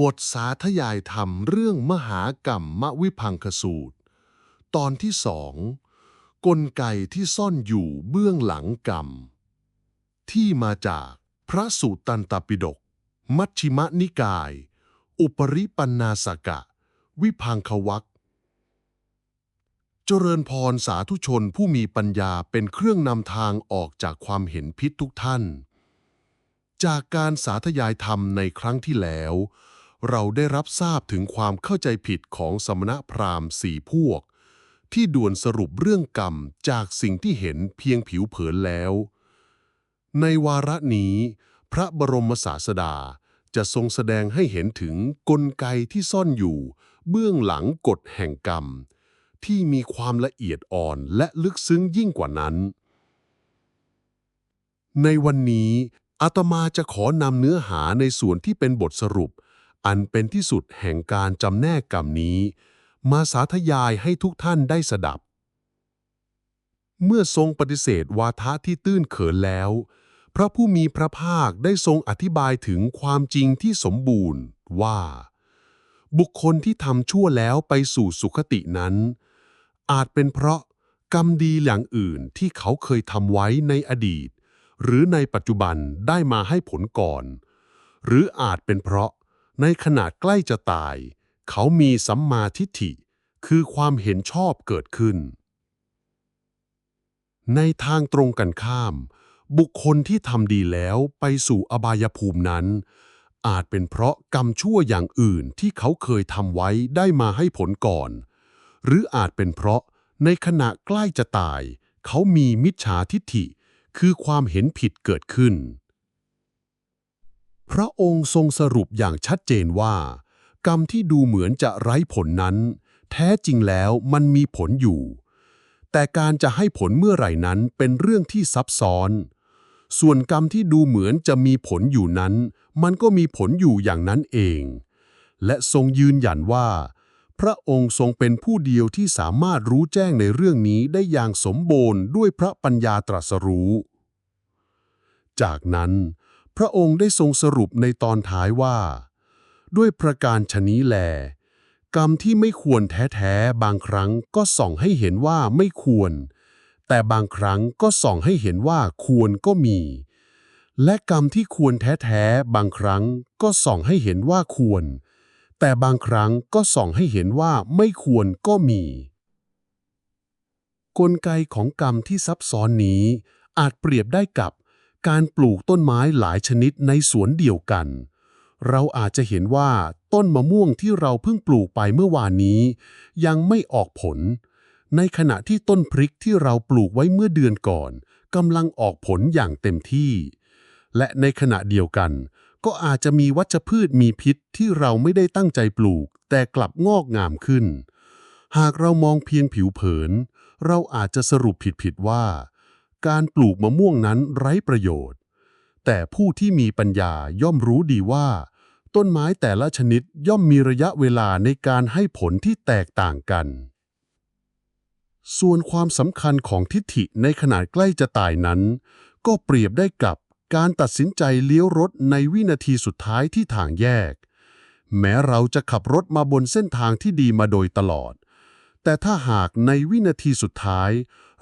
บทสาธยายธรรมเรื่องมหากรรมมวิพังคสูตร ตอนที่สองกลไกที่ซ่อนอยู่เบื้องหลังกรรม ที่มาจากพระสูตรตันตปิฎกมัชชิมนิกาย อุปริปันนาสกะ วิพังควักเจริญพรสาธุชนผู้มีปัญญาเป็นเครื่องนำทางออกจากความเห็นพิษทุกท่าน จากการสาธยายธรรมในครั้งที่แล้ว เราได้รับทราบถึงความเข้าใจผิดของสมณพราหมณ์สี่พวก ที่ด่วนสรุปเรื่องกรรมจากสิ่งที่เห็นเพียงผิวเผินแล้ว ในวาระนี้ พระบรมศาสดาจะทรงแสดงให้เห็นถึงกลไกที่ซ่อนอยู่ เบื้องหลังกฎแห่งกรรม ที่มีความละเอียดอ่อนและลึกซึ้งยิ่งกว่านั้น ในวันนี้อาตมาจะขอนำเนื้อหาในส่วนที่เป็นบทสรุป อันเป็นที่สุดแห่งการจำแนกกรรมนี้ มาสาธยายให้ทุกท่านได้สดับ เมื่อทรงปฏิเสธวาทะที่ตื้นเขินแล้ว พระผู้มีพระภาคได้ทรงอธิบายถึงความจริงที่สมบูรณ์ว่า บุคคลที่ทำชั่วแล้วไปสู่สุคตินั้น อาจเป็นเพราะกรรมดีอย่างอื่นที่เขาเคยทำไว้ในอดีต หรือในปัจจุบันได้มาให้ผลก่อน หรืออาจเป็นเพราะ ในขณะใกล้จะตาย เขามีสัมมาทิฏฐิ คือความเห็นชอบเกิดขึ้น ในทางตรงกันข้าม บุคคลที่ทำดีแล้วไปสู่อบายภูมินั้น อาจเป็นเพราะกรรมชั่วอย่างอื่นที่เขาเคยทำไว้ได้มาให้ผลก่อน หรืออาจเป็นเพราะในขณะใกล้จะตาย เขามีมิจฉาทิฏฐิ คือความเห็นผิดเกิดขึ้น พระองค์ทรงสรุปอย่างชัดเจนว่า กรรมที่ดูเหมือนจะไร้ผลนั้น แท้จริงแล้วมันมีผลอยู่ แต่การจะให้ผลเมื่อไหร่นั้นเป็นเรื่องที่ซับซ้อน ส่วนกรรมที่ดูเหมือนจะมีผลอยู่นั้น มันก็มีผลอยู่อย่างนั้นเอง และทรงยืนยันว่า พระองค์ทรงเป็นผู้เดียวที่สามารถรู้แจ้งในเรื่องนี้ได้อย่างสมบูรณ์ด้วยพระปัญญาตรัสรู้ จากนั้น พระองค์ได้ทรงสรุปในตอนท้ายว่า ด้วยประการชนี้แล กรรมที่ไม่ควรแท้ๆ บางครั้งก็ส่องให้เห็นว่าไม่ควร แต่บางครั้งก็ส่องให้เห็นว่าควรก็มี และกรรมที่ควรแท้ๆ บางครั้งก็ส่องให้เห็นว่าควร แต่บางครั้งก็ส่องให้เห็นว่าไม่ควรก็มี กลไกของกรรมที่ซับซ้อนนี้อาจเปรียบได้กับ การปลูกต้นไม้หลายชนิดในสวนเดียวกัน เราอาจจะเห็นว่าต้นมะม่วงที่เราเพิ่งปลูกไปเมื่อวานนี้ ยังไม่ออกผล ในขณะที่ต้นพริกที่เราปลูกไว้เมื่อเดือนก่อนกำลังออกผลอย่างเต็มที่ และในขณะเดียวกัน ก็อาจจะมีวัชพืชมีพิษที่เราไม่ได้ตั้งใจปลูก แต่กลับงอกงามขึ้น หากเรามองเพียงผิวเผิน เราอาจจะสรุปผิดๆว่า การปลูกมะม่วงนั้นไร้ประโยชน์ แต่ผู้ที่มีปัญญาย่อมรู้ดีว่า ต้นไม้แต่ละชนิดย่อมมีระยะเวลาในการให้ผลที่แตกต่างกัน ส่วนความสำคัญของทิฏฐิในขณะใกล้จะตายนั้น ก็เปรียบได้กับการตัดสินใจเลี้ยวรถในวินาทีสุดท้ายที่ทางแยก แม้เราจะขับรถมาบนเส้นทางที่ดีมาโดยตลอด แต่ถ้าหากในวินาทีสุดท้าย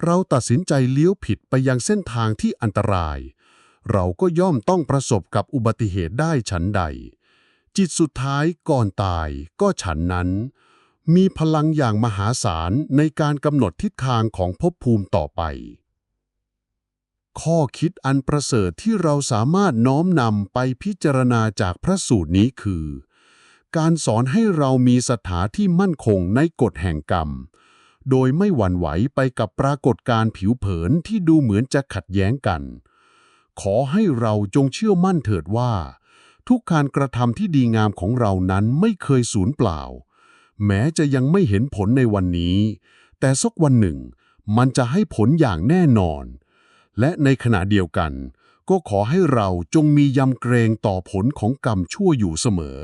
เราตัดสินใจเลี้ยวผิดไปยังเส้นทางที่อันตราย เราก็ย่อมต้องประสบกับอุบัติเหตุได้ฉันใด จิตสุดท้ายก่อนตายก็ฉันนั้น มีพลังอย่างมหาศาลในการกำหนดทิศทางของภพภูมิต่อไป ข้อคิดอันประเสริฐที่เราสามารถน้อมนำไปพิจารณาจากพระสูตรนี้คือ การสอนให้เรามีศรัทธาที่มั่นคงในกฎแห่งกรรม โดยไม่หวั่นไหวไปกับปรากฏการผิวเผินที่ดูเหมือนจะขัดแย้งกัน ขอให้เราจงเชื่อมั่นเถิดว่า ทุกการกระทำที่ดีงามของเรานั้นไม่เคยสูญเปล่า แม้จะยังไม่เห็นผลในวันนี้ แต่สักวันหนึ่ง มันจะให้ผลอย่างแน่นอน และในขณะเดียวกัน ก็ขอให้เราจงมียำเกรงต่อผลของกรรมชั่วอยู่เสมอ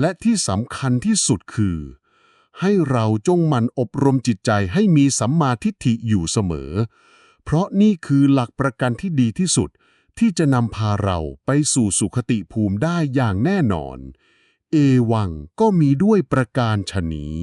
และที่สำคัญที่สุดคือ ให้เราจงมันอบรมจิตใจให้มีสัมมาทิฏฐิอยู่เสมอ เพราะนี่คือหลักประกันที่ดีที่สุดที่จะนำพาเราไปสู่สุขติภูมิได้อย่างแน่นอน เอวังก็มีด้วยประการฉนี้